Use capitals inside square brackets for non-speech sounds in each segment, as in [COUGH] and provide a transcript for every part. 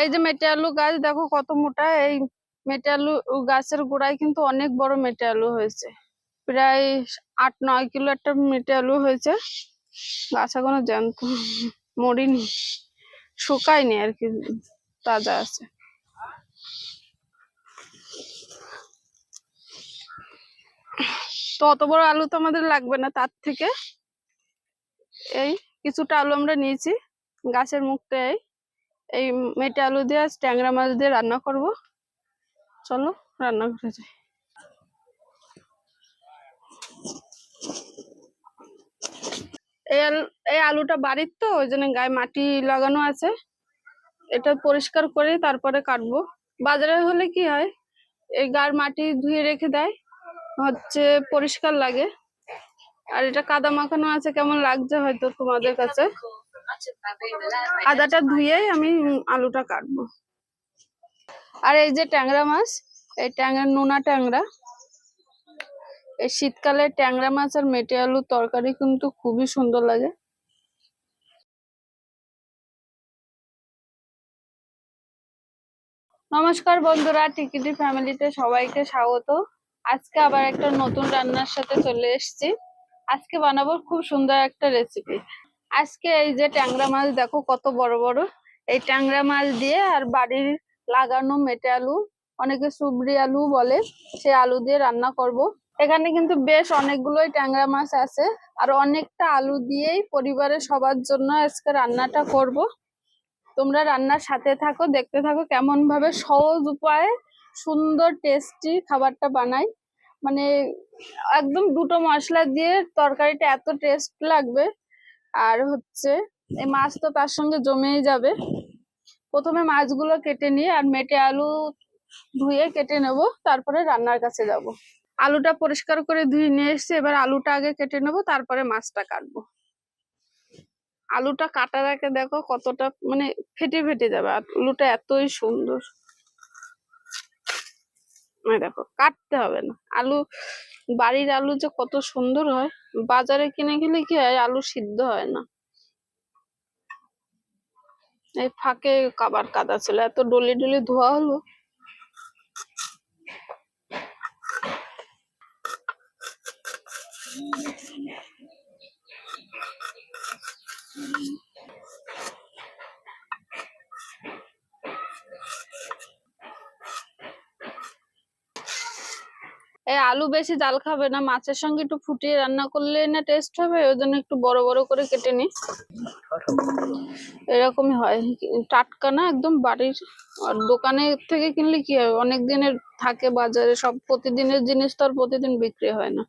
এই যে মেটে আলু গাছ, দেখো কত মোটা। এই মেটে আলু গাছের গোড়ায় কিন্তু অনেক বড় মেটে আলু হয়েছে। প্রায় আট নয় কিলো একটা মেটে আলু হয়েছে। গাছ এখনও জ্যান্ত, মরিনি, শুকায়নি আর কি, তাজা আছে। তো অত বড় আলু তো আমাদের লাগবে না তার থেকে। এই কিছুটা আলু আমরা নিয়েছি, গাছের মুখটা এই এই মেটে আলু দিয়ে আজ ট্যাংরা মাছ দিয়ে রান্না করব। চলো, রান্না করে যাই। এই আলু, এই আলুটা বাড়ির তো, ওই জন্য গায়ে মাটি লাগানো আছে। এটা পরিষ্কার করে তারপরে কাটবো। বাজারে হলে কি হয়, এই গার মাটি ধুয়ে রেখে দেয়, হচ্ছে পরিষ্কার লাগে। আর এটা কাদা মাখানো আছে, কেমন লাগছে হয়তো তোমাদের কাছে? আদাটা ধুয়ে আমি আলুটা কাটবো। আর এই যে ট্যাংরা মাছ, এই ট্যাংরা, নোনা ট্যাংরা, এই শীতকালে ট্যাংরা মাছ আর মেটে আলুর তরকারি কিন্তু খুবই সুন্দর লাগে। নমস্কার বন্ধুরা, টিকিটি ফ্যামিলিতে সবাইকে স্বাগত। আজকে আবার একটা নতুন রান্নার সাথে চলে এসেছি। আজকে বানাবো খুব সুন্দর একটা রেসিপি আজকে এই যে ট্যাংরা মাছ দেখো কত বড় বড়। এই ট্যাংরা মাছ দিয়ে আর বাড়ির লাগানো মেটে আলু, অনেকে সুবরি আলু বলে, সে আলু দিয়ে রান্না করব। এখানে কিন্তু বেশ অনেকগুলোই ট্যাংরা মাছ আছে আর অনেকটা আলু দিয়েই পরিবারের সবার জন্য আজকে রান্নাটা করব। তোমরা রান্নার সাথে থাকো, দেখতে থাকো কেমন ভাবে সহজ উপায়ে সুন্দর টেস্টি খাবারটা বানাই। মানে একদম দুটো মশলা দিয়ে তরকারিটা এত টেস্ট লাগবে। আর হচ্ছে এই মাছ তো তার সঙ্গে জমেই যাবে। প্রথমে মাছগুলো কেটে নিয়ে আর মেটে আলু ধুয়ে কেটে নেব, তারপরে রান্নার কাছে যাব। আলুটা পরিষ্কার করে ধুয়ে নিয়ে এসেছি এবার আলুটা আগে কেটে নেব, তারপরে মাছটা কাটবো। আলুটা কাটার আগে দেখো কতটা মানে ফেটে ফেটে যাবে আলুটা এতই সুন্দর। এই দেখো কাটতে হবে না। আলু বাড়ির আলু যে কত সুন্দর হয়, বাজারে কিনে গেলে কি হয়, আলু সিদ্ধ হয় না। এই ফাঁকে কাবার কাদা ছিল, এত ডলি ডলি ধোয়া হলো। এই আলু বেশি, জাল খাবে না। মাছের সঙ্গে একটু ফুটিয়ে রান্না করলে না টেস্ট হবে? ওই জন্য একটু বড় বড় করে কেটে নি এরকমই হয়। টাটকা না একদম বাড়ির, আর দোকানে থেকে কিনলে কি হয়? অনেক দিনের থাকে বাজারে, সব প্রতিদিনের জিনিস তো আর প্রতিদিন বিক্রি হয় না।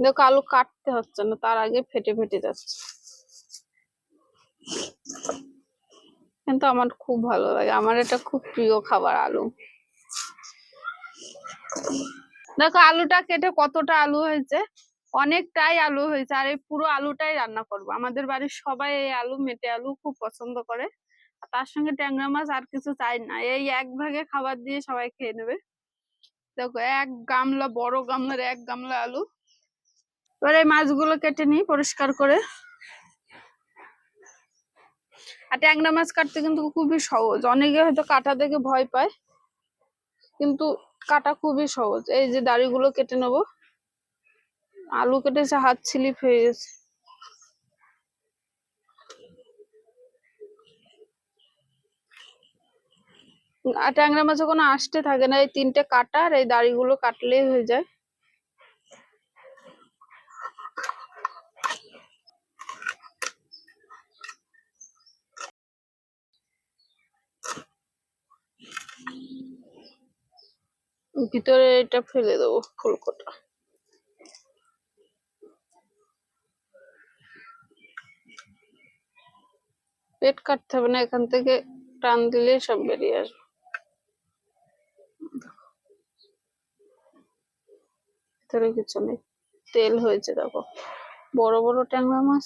দেখো, আলু কাটতে হচ্ছে না, তার আগে ফেটে ফেটে যাচ্ছে। কিন্তু আমার খুব ভালো লাগে। আমার এটা খুব প্রিয় খাবার, আলু। দেখো আলুটা কেটে কতটা আলু হয়েছে? অনেকটাই আলু হয়েছে, আর এই পুরো আলুটাই রান্না করব। আমাদের বাড়ির সবাই এই আলু, মেটে আলু খুব পছন্দ করে। তার সঙ্গে ট্যাংরা মাছ আর কিছু চাই না। এই এক ভাগে খাবার দিয়ে সবাই খেয়ে নেবে। দেখো, এক গামলা, বড় গামলার এক গামলা আলু। এবার এই মাছগুলো কেটে নিই পরিষ্কার করে। আর ট্যাংরা মাছ কাটতে কিন্তু খুবই সহজ। অনেকে হয়তো কাটা দেখে ভয় পায়। কিন্তু কাটা খুবই সহজ। এই যে দাড়িগুলো কেটে নেব। আলু কেটেছে, হাত ছিলিপ হয়ে গেছে। আর ট্যাংরা মাছে কোনো আষ্টে থাকে না। এই তিনটে কাটা আর এই দাড়িগুলো কাটলেই হয়ে যায়। ভিতরে এটা ফেলে দেবো ফুলকোটা পেট কাটতে হবে না, এখান থেকে টান দিলে সব বেরিয়ে আসবে। ভিতরে কিছু নেই। তেল হয়েছে, দেখো। বড় বড় ট্যাংরা মাছ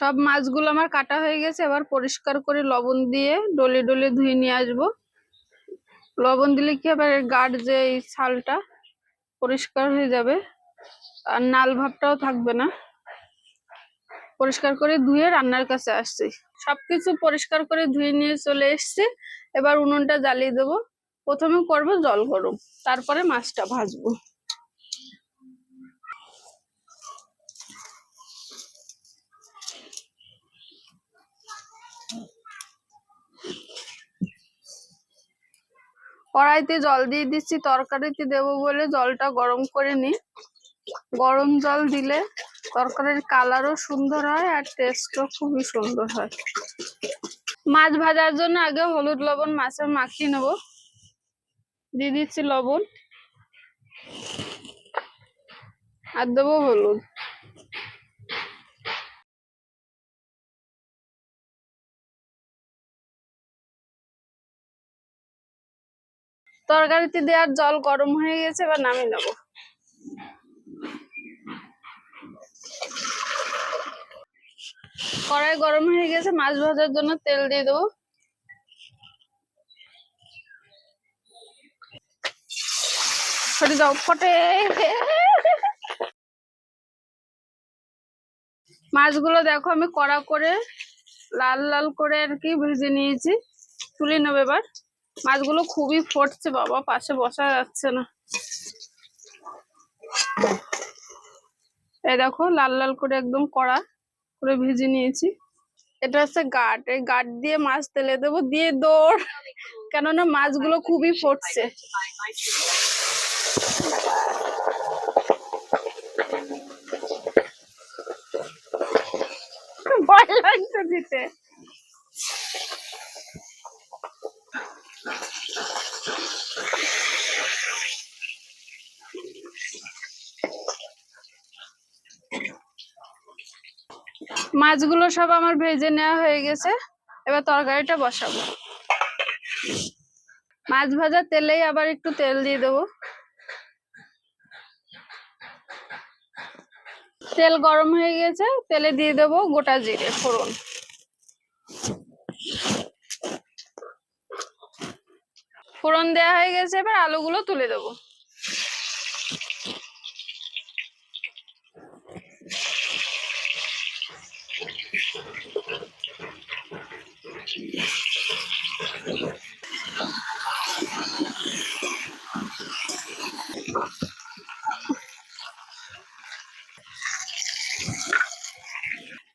সব মাছগুলো আমার কাটা হয়ে গেছে, এবার পরিষ্কার করে লবণ দিয়ে ডলে ডলে ধুয়ে নিয়ে আসব। লবণ দিলে কি হবে, এর গাঢ় যে এই ছালটা পরিষ্কার হয়ে যাবে, আর নাল ভাবটাও থাকবে না। পরিষ্কার করে ধুয়ে রান্নার কাছে আসছি। সবকিছু পরিষ্কার করে ধুয়ে নিয়ে চলে এসেছি, এবার উনুনটা জ্বালিয়ে দেবো। প্রথমে করব জল গরম, তারপরে মাছটা ভাজবো। কড়াইতে জল দিয়ে দিচ্ছি, তরকারিতে দেবো বলে জলটা গরম করে নি। গরম জল দিলে তরকারির কালারও সুন্দর হয় আর টেস্টও খুবই সুন্দর হয়। মাছ ভাজার জন্য আগে হলুদ লবণ মাছের মাখিয়ে নেব। দিয়ে দিচ্ছি লবণ। আর দেবো হলুদ। তরকারিতে দেওয়ার জল গরম হয়ে গেছে, এবার নামিয়ে নেব। কড়াই গরম হয়ে গেছে, মাছ ভাজার জন্য তেল দিয়ে দেবো। ফটে যাও ফটে। মাছগুলো দেখো, আমি কড়া করে লাল লাল করে আর কি ভেজে নিয়েছি। তুলে নেবে এবার। মাছগুলো খুবই ফুটছে, বাবা, পাশে বসা যাচ্ছে না। এই দেখো, লাল লাল করে একদম কড়া করে ভেজে নিয়েছি। এটা হচ্ছে গাট, এই গাট দিয়ে মাছ তেলে দেবো, দিয়ে দৌড় কেননা মাছগুলো খুবই ফুটছে। ভয় লাগছে দিতে। মাছগুলো সব আমার ভেজে নেওয়া হয়ে গেছে। এবার তরকারিটা বসাবো। মাছ ভাজা তেলেই আবার একটু তেল দিয়ে দেবো। তেল গরম হয়ে গেছে, তেলে দিয়ে দেবো গোটা জিরে, ফোড়ন। ফোড়ন দেওয়া হয়ে গেছে, এবার আলুগুলো তুলে দেবো।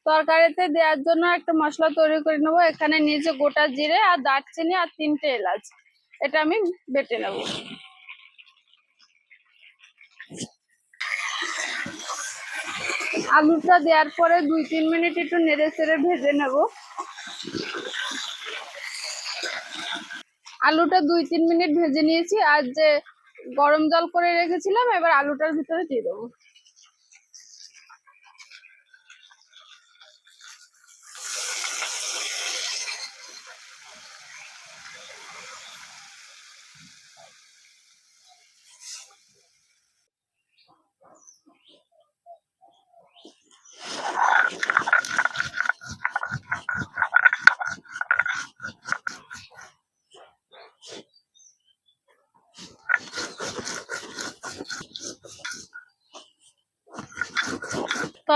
তরকারিতে দেওয়ার জন্য একটা মশলা তৈরি করে নেব। এখানে নিচে গোটা জিরে আর দারচিনি আর তিনটে এলাচ। এটা আমি বেটে নেব। আলুটা দেওয়ার পরে দুই, তিন মিনিট একটু নেড়ে চেড়ে ভেজে নেব। আলুটা দুই, তিন মিনিট ভেজে নিয়েছি। আর যে গরম জল করে রেখেছিলাম, এবার আলুটার ভিতরে দিয়ে দেবো।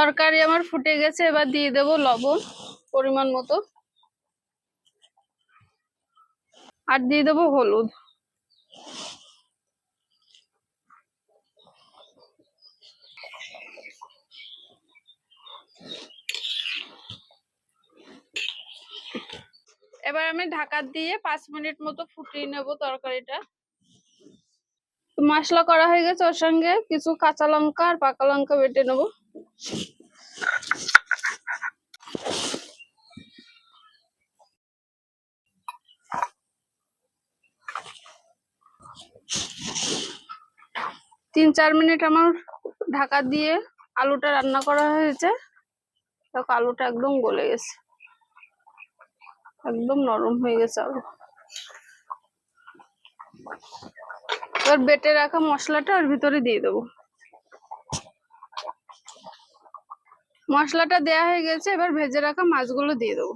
তরকারি আমার ফুটে গেছে, এবার দিয়ে দেবো লবণ পরিমাণ মতো। আর দিয়ে দেবো হলুদ। এবার আমি ঢাকা দিয়ে পাঁচ মিনিট মতো ফুটিয়ে নেব তরকারিটা। মশলা করা হয়ে গেছে ওর সঙ্গে। কিছু কাঁচা লঙ্কা আর পাকা লঙ্কা বেটে নেব। তিন চার মিনিট আমার ঢাকা দিয়ে আলুটা রান্না করা হয়েছে। দেখো, আলুটা একদম গলে গেছে। একদম নরম হয়ে গেছে আলু। এবার বেটে রাখা মশলাটা ওর ভিতরে দিয়ে দেবো। মশলাটা দেয়া হয়ে গেছে, এবার ভেজে রাখা মাছগুলো দিয়ে দেবো।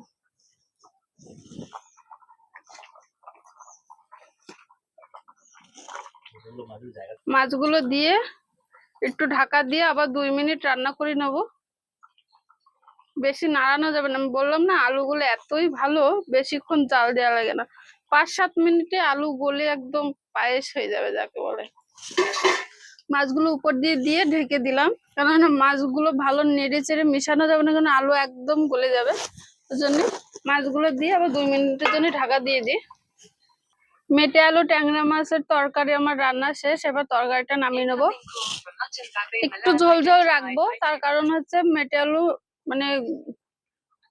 মাছগুলো দিয়ে একটু ঢাকা দিয়ে আবার দুই মিনিট রান্না করে নেব। বেশি নাড়ানো যাবে না। আমি বললাম না, আলুগুলো এতই ভালো, বেশিক্ষণ জাল দেওয়া লাগে না। পাঁচ সাত মিনিটে আলু গলে একদম পায়েস হয়ে যাবে, যাকে বলে। মাছগুলো উপর দিয়ে দিয়ে ঢেকে দিলাম। কেননা মাছগুলো ভালো নেড়ে চেড়ে মেশানো যাবে না কারণ আলু একদম গলে যাবে। ওই জন্য মাছগুলো দিয়ে আবার দুই মিনিটের জন্য ঢাকা দিয়ে দিই। মেটে আলু, ট্যাংরা মাছের তরকারি আমার রান্না শেষ। এবার তরকারিটা নামিয়ে নেব। একটু ঝোল ঝোল রাখব, তার কারণ হচ্ছে মেটে আলু মানে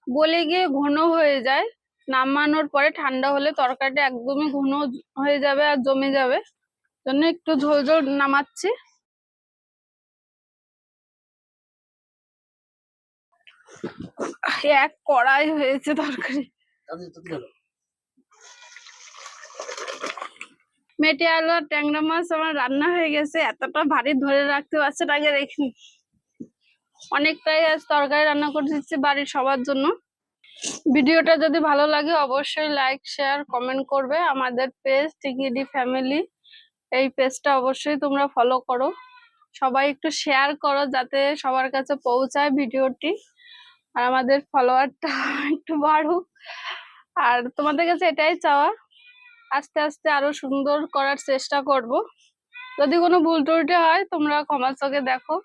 গলে গিয়ে ঘন হয়ে যায়। নামানোর পরে ঠান্ডা হলে তরকারিটা একদমই ঘন হয়ে যাবে আর জমে যাবে। জন্য একটু ঝোল ঝোল নামাচ্ছি। এক কড়াই হয়েছে তরকারি। মেটে আলু আর ট্যাংরা মাছ আমার রান্না হয়ে গেছে। এতটা ভারী ধরে রাখতে পারছে আগে রেখে অনেকটাই আজ তরকারি রান্না করে দিচ্ছি বাড়ির সবার জন্য। ভিডিওটা যদি ভালো লাগে অবশ্যই লাইক শেয়ার কমেন্ট করবে। আমাদের পেজ টিকিডি ফ্যামিলি এই পেজটা অবশ্যই তোমরা ফলো করো। সবাই একটু শেয়ার করো যাতে সবার কাছে পৌঁছায় ভিডিওটি। আর আমাদের ফলোয়ারটা [LAUGHS] একটু বাড়ুক। আর তোমাদের কাছে এটাই চাওয়া, আস্তে আস্তে আরও সুন্দর করার চেষ্টা করব। যদি কোনো ভুল ত্রুটি হয়, তোমরা ক্ষমা চোখে দেখো।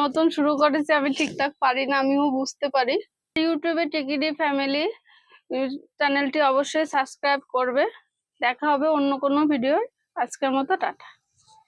নতুন শুরু করেছি আমি ঠিকঠাক পারি না, আমিও বুঝতে পারি। ইউটিউবে টিকিডি ফ্যামিলি চ্যানেলটি অবশ্যই সাবস্ক্রাইব করবে। দেখা হবে অন্য কোনো ভিডিও আজকের মতো টাটা।